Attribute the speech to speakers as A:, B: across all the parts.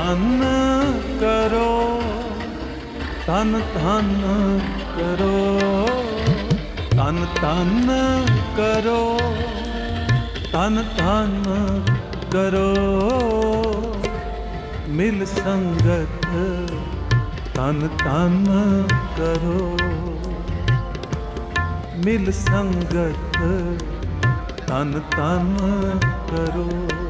A: ਧਨ ਕਰੋ ਤਨ ਧਨ ਕਰੋ ਤਨ ਧਨ ਕਰੋ ਤਨ ਧਨ ਕਰੋ। ਮਿਲ ਸੰਗਤ ਤਨ ਧਨ ਕਰੋ। ਮਿਲ ਸੰਗਤ ਤਨ ਤਨ ਕਰੋ।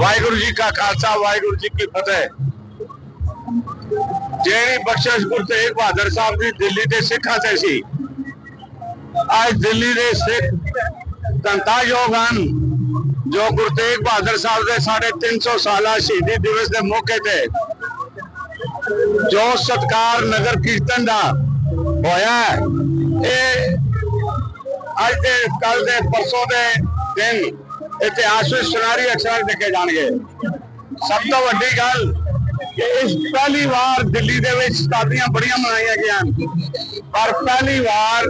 B: ਵਾਹਿਗੁਰੂ ਜੀ ਕਾ ਖਾਲਸਾ, ਵਾਹਿਗੁਰੂ ਜੀ ਕੀ ਫਤਿਹ। ਜਿਹੜੀ ਬਖਸ਼ਿਸ਼ ਗੁਰੂ ਤੇਗ ਬਹਾਦਰ ਸਾਹਿਬ ਦੀ ਦਿੱਲੀ ਦੇ ਸਿੱਖਾਂ ਤੇ ਸੀ, ਅੱਜ ਦਿੱਲੀ ਦੇ ਸਿੱਖ ਧੰਤਾਯੋਗ ਹਨ ਜੋ ਗੁਰੂ ਤੇਗ ਬਹਾਦਰ ਸਾਹਿਬ ਦੇ ਸਾਢੇ 300 ਸਾਲਾ ਸ਼ਹੀਦੀ ਦਿਵਸ ਦੇ ਮੌਕੇ ਤੇ ਜੋ ਸਤਕਾਰ ਨਗਰ ਕੀਰਤਨ ਦਾ ਹੋਇਆ ਇਹ ਅੱਜ ਦੇ ਕੱਲ ਦੇ, ਪਰਸੋਂ ਦੇ ਦਿਨ ਇਤਿਹਾਸ ਵਿੱਚ ਸੁਨਾਰੀ ਅਕਸ਼ਰ ਲਿਖੇ ਜਾਣਗੇ। ਸਭ ਤੋਂ ਵੱਡੀ ਗੱਲ ਕਿ ਇਸ ਪਹਿਲੀ ਵਾਰ ਦਿੱਲੀ ਦੇ ਵਿੱਚ ਸ਼ਤਾਬਦੀਆਂ ਬੜੀਆਂ ਮਨਾਈਆਂ ਗਈਆਂ ਪਰ ਪਹਿਲੀ ਵਾਰ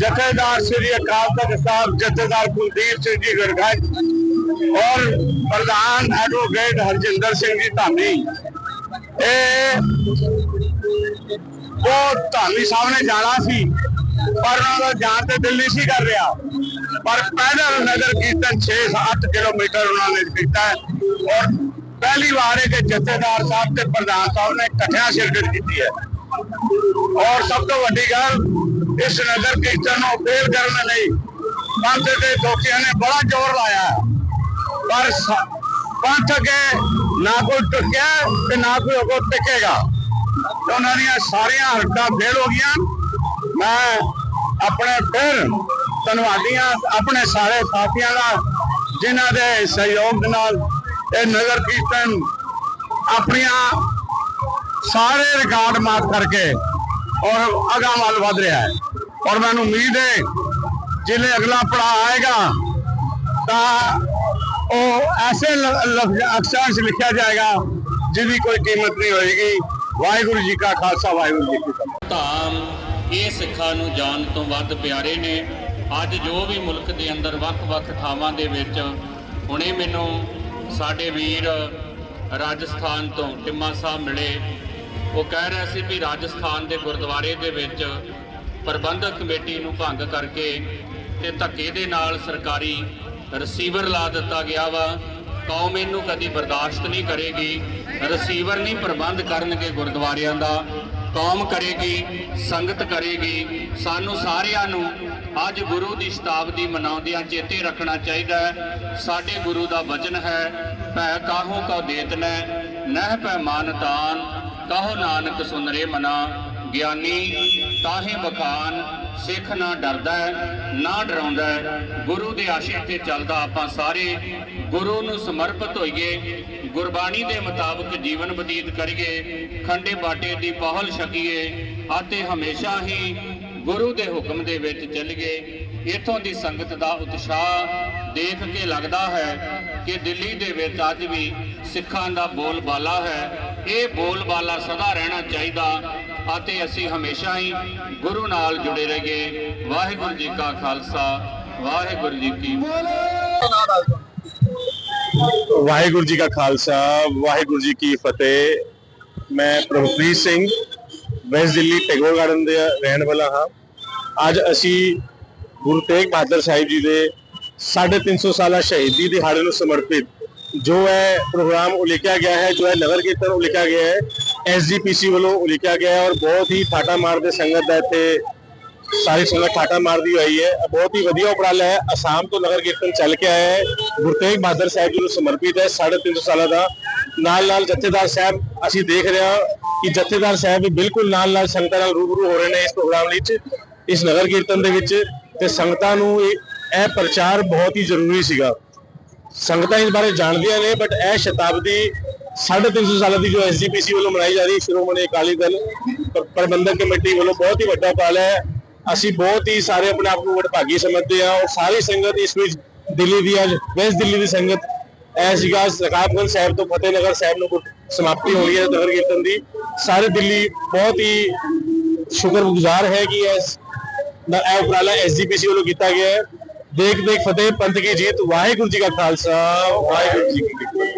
B: ਜਥੇਦਾਰ ਸ੍ਰੀ ਅਕਾਲ ਤਖਤ ਸਾਹਿਬ, ਜਥੇਦਾਰ ਕੁਲਦੀਪ ਸਿੰਘ ਜੀ ਗੜਗੜ ਔਰ ਪ੍ਰਧਾਨ ਐਡਵੋਕੇਟ ਹਰਜਿੰਦਰ ਸਿੰਘ ਜੀ ਧਾਮੀ। ਇਹ ਉਹ ਧਾਮੀ ਸਾਹਿਬ ਨੇ ਜਾਣਾ ਸੀ, ਪਰ ਉਹਨਾਂ ਦਾ ਜਾਣ ਤੇ ਦਿੱਲੀ ਸੀ ਕਰ ਰਿਹਾ। ਪਰ ਪੈਦਲ ਨਗਰ ਕੀਰਤਨ 6-8 ਕਿਲੋਮੀਟਰ ਉਹਨਾਂ ਨੇ ਕੀਤਾ ਹੈ ਔਰ ਪਹਿਲੀ ਵਾਰ ਹੈ ਕਿ ਜਥੇਦਾਰ ਸਾਹਿਬ ਤੇ ਪ੍ਰਧਾਨ ਸਾਹਿਬ ਨੇ ਇਕੱਠਿਆਂ ਸ਼ਿਰਕਤ ਕੀਤੀ ਹੈ ਔਰ ਸਭ ਤੋਂ ਵੱਡੀ ਗੱਲ ਇਸ ਨਗਰ ਕੀਰਤਨ ਨੂੰ ਫੇਲ ਕਰਨ ਲਈ ਪੰਥ ਦੇ ਦੋਖੀਆਂ ਨੇ ਬੜਾ ਜ਼ੋਰ ਲਾਇਆ ਹੈ। ਪਰ ਸ- ਪੰਥ ਅੱਗੇ ਨਾ ਕੋਈ ਟਿਕਿਆ ਤੇ ਨਾ ਕੋਈ ਅੱਗੋਂ ਟਿਕੇਗਾ ਤੇ ਉਹਨਾਂ ਦੀਆਂ ਸਾਰੀਆਂ ਹਰਕਤਾਂ ਫੇਲ ਧੰਨਵਾਦੀਆਂ ਆਪਣੇ ਸਾਰੇ ਸਾਥੀਆਂ ਦਾ, ਜਿਨ੍ਹਾਂ ਦੇ ਸਹਿਯੋਗ ਨਾਲ ਇਹ ਨਗਰ ਕੀਰਤਨ ਆਪਣੀਆਂ ਸਾਰੇ ਰਿਕਾਰਡ ਮਾਫ ਕਰਕੇ ਔਰ ਅਗਾਂਹ ਵੱਲ ਵਧ ਰਿਹਾ ਹੈ। ਔਰ ਮੈਨੂੰ ਉਮੀਦ ਹੈ, ਜਿਲੇ ਅਗਲਾ ਪੜਾਅ ਆਏਗਾ, ਤਾਂ ਉਹ ਐਸੇ ਅਕਸ਼ਰਾਂ 'ਚ ਲਿਖਿਆ ਜਾਏਗਾ, ਜਿਹਦੀ ਕੋਈ ਕੀਮਤ ਨਹੀਂ ਹੋਏਗੀ। ਵਾਹਿਗੁਰੂ ਜੀ ਕਾ ਖਾਲਸਾ, ਵਾਹਿਗੁਰੂ ਜੀ ਕੀ ਫਤਿਹ।
C: ਧਾਮ, ਇਹ ਸਿੱਖਾਂ ਨੂੰ ਜਾਣ ਤੋਂ ਵੱਧ ਪਿਆਰੇ ਨੇ। ਅੱਜ ਜੋ ਵੀ ਮੁਲਕ ਦੇ ਅੰਦਰ ਵੱਖ-ਵੱਖ ਥਾਵਾਂ ਦੇ ਵਿੱਚ ਹੁਣੇ ਮੈਨੂੰ ਸਾਡੇ ਵੀਰ ਰਾਜਸਥਾਨ ਤੋਂ ਟਿੰਮਾ ਸਾਹਿਬ ਮਿਲੇ। ਉਹ ਕਹਿ ਰਿਹਾ ਸੀ ਵੀ ਰਾਜਸਥਾਨ ਦੇ ਗੁਰਦੁਆਰੇ ਦੇ ਵਿੱਚ ਪ੍ਰਬੰਧਕ ਕਮੇਟੀ ਨੂੰ ਭੰਗ ਕਰਕੇ ਤੇ ਧੱਕੇ ਦੇ ਨਾਲ ਸਰਕਾਰੀ ਰਿਸੀਵਰ ਲਾ ਦਿੱਤਾ ਗਿਆ ਵਾ। ਕੌਮ ਇਹਨੂੰ ਕਦੀ ਬਰਦਾਸ਼ਤ ਨਹੀਂ ਕਰੇਗੀ। ਰਿਸੀਵਰ ਨਹੀਂ ਪ੍ਰਬੰਧ ਕਰਨਗੇ ਗੁਰਦੁਆਰਿਆਂ ਦਾ। ਕੌਮ ਕਰੇਗੀ, ਸੰਗਤ ਕਰੇਗੀ। ਸਾਨੂੰ ਸਾਰਿਆਂ ਨੂੰ ਅੱਜ ਗੁਰੂ ਦੀ ਸ਼ਤਾਬਦੀ ਮਨਾਉਂਦਿਆਂ ਚੇਤੇ ਰੱਖਣਾ ਚਾਹੀਦਾ ਹੈ। ਸਾਡੇ ਗੁਰੂ ਦਾ ਵਚਨ ਹੈ, ਭੈ ਕਾਹੂ ਕਾ ਦੇਤਨੈ ਨਹਿ ਪੈ ਮਾਨਤਾਨ ਕਹੋ ਨਾਨਕ ਸੁਨਰੇ ਮਨਾ। ਗਿਆਨੀ, ਤਾਹੇ ਬਖਾਨ ਸਿੱਖ ਨਾ ਡਰਦਾ ਨਾ ਡਰਾਉਂਦਾ ਗੁਰੂ ਦੇ ਆਸ਼ੀਰਵਾਦ ਤੇ ਚੱਲਦਾ ਆਪਾਂ ਸਾਰੇ। ਗੁਰੂ ਨੂੰ ਸਮਰਪਿਤ ਹੋਈਏ, ਗੁਰਬਾਣੀ ਦੇ ਮੁਤਾਬਕ ਜੀਵਨ ਬਤੀਤ ਕਰੀਏ। ਖੰਡੇ ਬਾਟੇ ਦੀ ਪਹਲ ਛਕੀਏ, ਅਤੇ ਹਮੇਸ਼ਾ ਹੀ ਗੁਰੂ ਦੇ ਹੁਕਮ ਦੇ ਵਿੱਚ ਚੱਲੀਏ ਇਥੋਂ ਦੀ ਸੰਗਤ ਦਾ ਉਤਸ਼ਾਹ ਦੇਖ ਕੇ ਲੱਗਦਾ ਹੈ ਕਿ ਦਿੱਲੀ ਦੇ ਵਿੱਚ ਅੱਜ ਵੀ ਸਿੱਖਾਂ ਦਾ ਬੋਲਬਾਲਾ ਹੈ। ਇਹ ਬੋਲਬਾਲਾ ਸਦਾ ਰਹਿਣਾ ਚਾਹੀਦਾ ਅਤੇ ਅਸੀਂ ਹਮੇਸ਼ਾ ਹੀ ਗੁਰੂ ਨਾਲ ਜੁੜੇ ਰਹੀਏ। ਵਾਹਿਗੁਰੂ ਜੀ ਕਾ ਖਾਲਸਾ, ਵਾਹਿਗੁਰੂ ਜੀ ਕੀ
B: ਵਾਹਿਗੁਰੂ ਜੀ ਕਾ ਖਾਲਸਾ, ਵਾਹਿਗੁਰੂ ਜੀ ਕੀ ਫਤਿਹ। ਮੈਂ ਪ੍ਰਭਪ੍ਰੀਤ ਸਿੰਘ ਵੈਸਟ ਦਿੱਲੀ ਟੈਗੋਰ ਗਾਰਡਨ ਦੇ ਰਹਿਣ ਵਾਲਾ ਹਾਂ। ਅੱਜ ਅਸੀਂ ਗੁਰੂ ਤੇਗ ਬਹਾਦਰ ਸਾਹਿਬ ਜੀ ਦੇ 350 ਸਾਲਾ ਸ਼ਹੀਦੀ ਦਿਹਾੜੇ ਨੂੰ ਸਮਰਪਿਤ ਜੋ ਹੈ ਪ੍ਰੋਗਰਾਮ ਉਲੀਕਿਆ ਗਿਆ ਹੈ, ਜੋ ਹੈ ਨਗਰ ਕੀਰਤਨ ਉਲੀਕਿਆ ਗਿਆ ਹੈ ਐਸਜੀਪੀਸੀ ਵੱਲੋਂ ਉਲੀਕਿਆ ਗਿਆ ਹੈ ਔਰ ਬਹੁਤ ਹੀ ਠਾਠਾ ਮਾਰਦੇ ਸੰਗਤ ਦਾ ਇੱਥੇ ਸਾਰੀ ਸੰਗਤ ਠਾਠਾ ਮਾਰਦੀ ਹੋਈ ਹੈ। ਬਹੁਤ ਹੀ ਵਧੀਆ ਉਪਰਾਲਾ ਹੈ। ਅਸਾਮ ਤੋਂ ਨਗਰ ਕੀਰਤਨ ਚੱਲ ਕੇ ਆਇਆ ਹੈ। ਗੁਰੂ ਤੇਗ ਬਹਾਦਰ ਸਾਹਿਬ ਜੀ ਨੂੰ ਸਮਰਪਿਤ ਹੈ। 350 ਸਾਲਾਂ ਦਾ ਨਾਲ ਨਾਲ ਜਥੇਦਾਰ ਸਾਹਿਬ, ਅਸੀਂ ਦੇਖ ਰਹੇ ਹਾਂ ਕਿ ਜਥੇਦਾਰ ਸਾਹਿਬ ਵੀ ਬਿਲਕੁਲ ਨਾਲ ਨਾਲ ਸੰਗਤਾਂ ਨਾਲ ਰੂਬਰੂ ਹੋ ਰਹੇ ਨੇ ਇਸ ਪ੍ਰੋਗਰਾਮ ਵਿੱਚ, ਇਸ ਨਗਰ ਕੀਰਤਨ ਦੇ ਵਿੱਚ ਤੇ ਸੰਗਤਾਂ ਨੂੰ ਇਹ ਪ੍ਰਚਾਰ ਬਹੁਤ ਹੀ ਜ਼ਰੂਰੀ ਸੀਗਾ। ਸੰਗਤਾਂ ਇਸ ਬਾਰੇ ਜਾਣਦੀਆਂ ਨੇ ਬਟ ਇਹ ਸ਼ਤਾਬਦੀ
D: 350 ਸਾਲਾਂ ਦੀ ਜੋ ਐਸਜੀਪੀਸੀ ਵੱਲੋਂ ਮਨਾਈ ਜਾ ਰਹੀ ਸ਼੍ਰੋਮਣੀ ਅਕਾਲੀ ਦਲ ਪ੍ਰਬੰਧਕ ਕਮੇਟੀ ਵੱਲੋਂ ਬਹੁਤ ਹੀ ਵੱਡਾ ਉਪਰਾਲਾ ਹੈ। ਅਸੀਂ ਬਹੁਤ ਹੀ ਸਾਰੇ ਆਪਣੇ ਆਪ ਨੂੰ ਵਡਭਾਗੀ ਸਮਝਦੇ ਹਾਂ। ਔਰ ਸਾਰੀ ਸੰਗਤ ਇਸ ਵਿੱਚ ਦਿੱਲੀ ਦੀ ਅੱਜ ਵੈਸਟ ਦਿੱਲੀ ਦੀ ਸੰਗਤ ਇਹ ਸੀਗਾ ਰਕਾਬਗੰਜ ਸਾਹਿਬ ਤੋਂ ਫਤਿਹਨਗਰ ਸਾਹਿਬ ਨੂੰ ਸਮਾਪਤੀ ਹੋ ਹੋਈ ਹੈ ਨਗਰ ਕੀਰਤਨ ਦੀ। ਸਾਰੇ ਦਿੱਲੀ ਬਹੁਤ ਹੀ ਸ਼ੁਕਰਗੁਜ਼ਾਰ ਹੈ ਕਿ ਇਸ ਦਾ ਇਹ ਉਪਰਾਲਾ ਐਸਜੀਪੀਸੀ ਵੱਲੋਂ ਕੀਤਾ ਗਿਆ ਹੈ। ਦੇਖ ਦੇਖ ਫਤਿਹ ਪੰਥ ਕੀ ਜੀਤ। ਵਾਹਿਗੁਰੂ ਜੀ ਕਾ ਖਾਲਸਾ, ਵਾਹਿਗੁਰੂ ਜੀ ਕੀ ਫਤਿਹ।